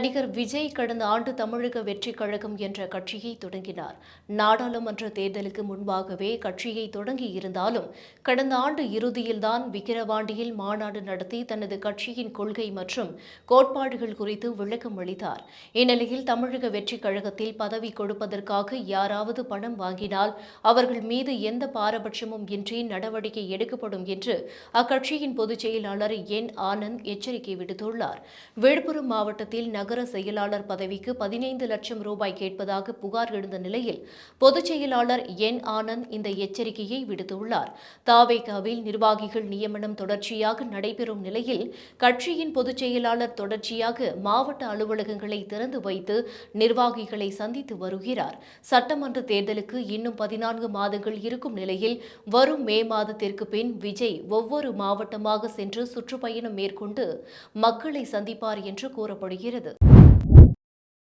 நடிகர் விஜய் கடந்த ஆண்டு தமிழக வெற்றி கழகம் என்ற கட்சியை தொடங்கினார். நாடாளுமன்ற தேர்தலுக்கு முன்பாகவே கட்சியை தொடங்கி இருந்தாலும் கடந்த ஆண்டு இறுதியில்தான் விக்கிரவாண்டியில் மாநாடு நடத்தி தனது கட்சியின் கொள்கை மற்றும் கோட்பாடுகள் குறித்து விளக்கம் அளித்தார். இந்நிலையில் தமிழக வெற்றி கழகத்தில் பதவி கொடுப்பதற்காக யாராவது பணம் வாங்கினால் அவர்கள் மீது எந்த பாரபட்சமும் இன்றி நடவடிக்கை எடுக்கப்படும் என்று அக்கட்சியின் பொதுச் செயலாளர் என் ஆனந்த் எச்சரிக்கை விடுத்துள்ளார். விழுப்புரம் மாவட்டத்தில் நகர் நகர செயலாளர் பதவிக்கு பதினைந்து லட்சம் ரூபாய் கேட்பதாக புகார் எழுந்த நிலையில் பொதுச் செயலாளர் என் ஆனந்த் இந்த எச்சரிக்கையை விடுத்துள்ளார். தாவேகாவில் நிர்வாகிகள் நியமனம் தொடர்ச்சியாக நடைபெறும் நிலையில் கட்சியின் பொதுச் செயலாளர் தொடர்ச்சியாக மாவட்ட அலுவலகங்களை திறந்து வைத்து நிர்வாகிகளை சந்தித்து வருகிறார். சட்டமன்ற தேர்தலுக்கு இன்னும் பதினான்கு மாதங்கள் இருக்கும் நிலையில் வரும் மே மாதத்திற்கு பின் விஜய் ஒவ்வொரு மாவட்டமாக சென்று சுற்றுப்பயணம் மேற்கொண்டு மக்களை சந்திப்பார் என்று கூறப்படுகிறது.